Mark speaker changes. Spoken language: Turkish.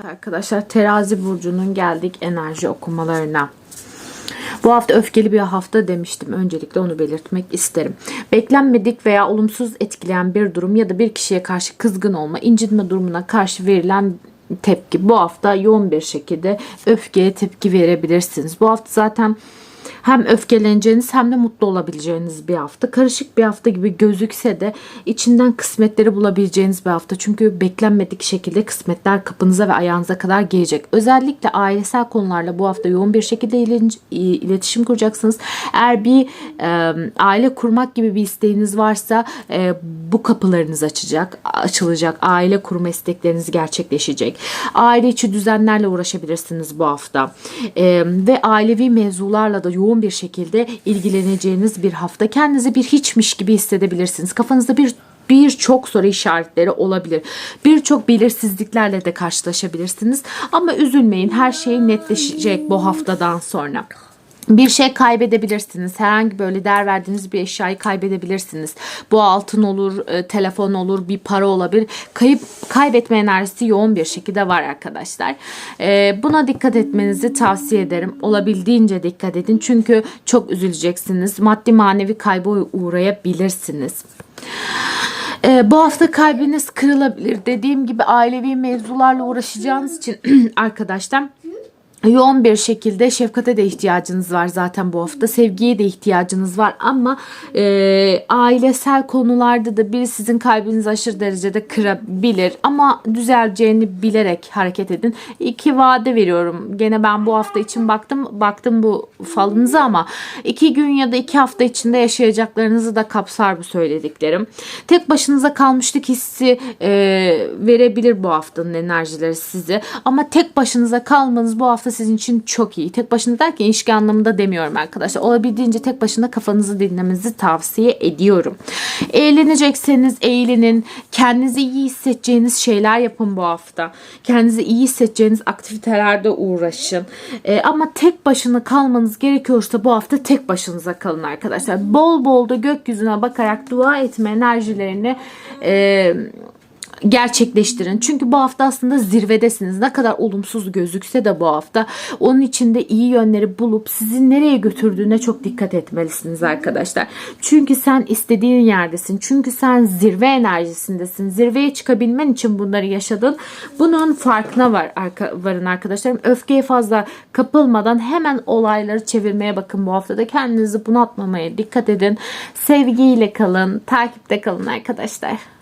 Speaker 1: Evet arkadaşlar terazi burcunun geldik enerji okumalarına. Bu hafta öfkeli bir hafta demiştim. Öncelikle onu belirtmek isterim. Beklenmedik veya olumsuz etkileyen bir durum ya da bir kişiye karşı kızgın olma, incitme durumuna karşı verilen tepki. Bu hafta yoğun bir şekilde öfkeye tepki verebilirsiniz. Bu hafta zaten hem öfkeleneceğiniz hem de mutlu olabileceğiniz bir hafta. Karışık bir hafta gibi gözükse de içinden kısmetleri bulabileceğiniz bir hafta. Çünkü beklenmedik şekilde kısmetler kapınıza ve ayağınıza kadar gelecek. Özellikle ailesel konularla bu hafta yoğun bir şekilde ilet- iletişim kuracaksınız. Eğer bir e, aile kurmak gibi bir isteğiniz varsa e, bu kapılarınız açacak, açılacak. Aile kurma istekleriniz gerçekleşecek. Aile içi düzenlerle uğraşabilirsiniz bu hafta. E, ve ailevi mevzularla da yoğun bir şekilde ilgileneceğiniz bir hafta. Kendinizi bir hiçmiş gibi hissedebilirsiniz. Kafanızda bir birçok soru işaretleri olabilir. Birçok belirsizliklerle de karşılaşabilirsiniz. Ama üzülmeyin her şey netleşecek bu haftadan sonra. Bir şey kaybedebilirsiniz. Herhangi böyle değer verdiğiniz bir eşyayı kaybedebilirsiniz. Bu altın olur, e, telefon olur, bir para olabilir. Kayıp kaybetme enerjisi yoğun bir şekilde var arkadaşlar. E, buna dikkat etmenizi tavsiye ederim. Olabildiğince dikkat edin. Çünkü çok üzüleceksiniz. Maddi manevi kayba uğrayabilirsiniz. Ee, bu hafta kalbiniz kırılabilir. Dediğim gibi ailevi mevzularla uğraşacağınız için arkadaşlar yoğun bir şekilde şefkate de ihtiyacınız var zaten bu hafta. Sevgiye de ihtiyacınız var ama e, ailesel konularda da biri sizin kalbinizi aşırı derecede kırabilir. Ama düzeleceğini bilerek hareket edin. İki vade veriyorum. Gene ben bu hafta için baktım baktım bu falınıza ama iki gün ya da iki hafta içinde yaşayacaklarınızı da kapsar bu söylediklerim. Tek başınıza kalmışlık hissi e, verebilir bu haftanın enerjileri size. Ama tek başınıza kalmanız bu hafta sizin için çok iyi. Tek başına derken ilişki anlamında demiyorum arkadaşlar. Olabildiğince tek başına kafanızı dinlemenizi tavsiye ediyorum. Eğlenecekseniz eğlenin. Kendinizi iyi hissedeceğiniz şeyler yapın bu hafta. Kendinizi iyi hissedeceğiniz aktivitelerde uğraşın. Ee, ama tek başına kalmanız gerekiyorsa bu hafta tek başınıza kalın arkadaşlar. Bol bol da gökyüzüne bakarak dua etme enerjilerini e, gerçekleştirin. Çünkü bu hafta aslında zirvedesiniz. Ne kadar olumsuz gözükse de bu hafta onun içinde iyi yönleri bulup sizi nereye götürdüğüne çok dikkat etmelisiniz arkadaşlar. Çünkü sen istediğin yerdesin. Çünkü sen zirve enerjisindesin. Zirveye çıkabilmen için bunları yaşadın. Bunun farkına var arka, varın arkadaşlarım. Öfkeye fazla kapılmadan hemen olayları çevirmeye bakın bu haftada. Kendinizi bunaltmamaya dikkat edin. Sevgiyle kalın. Takipte kalın arkadaşlar.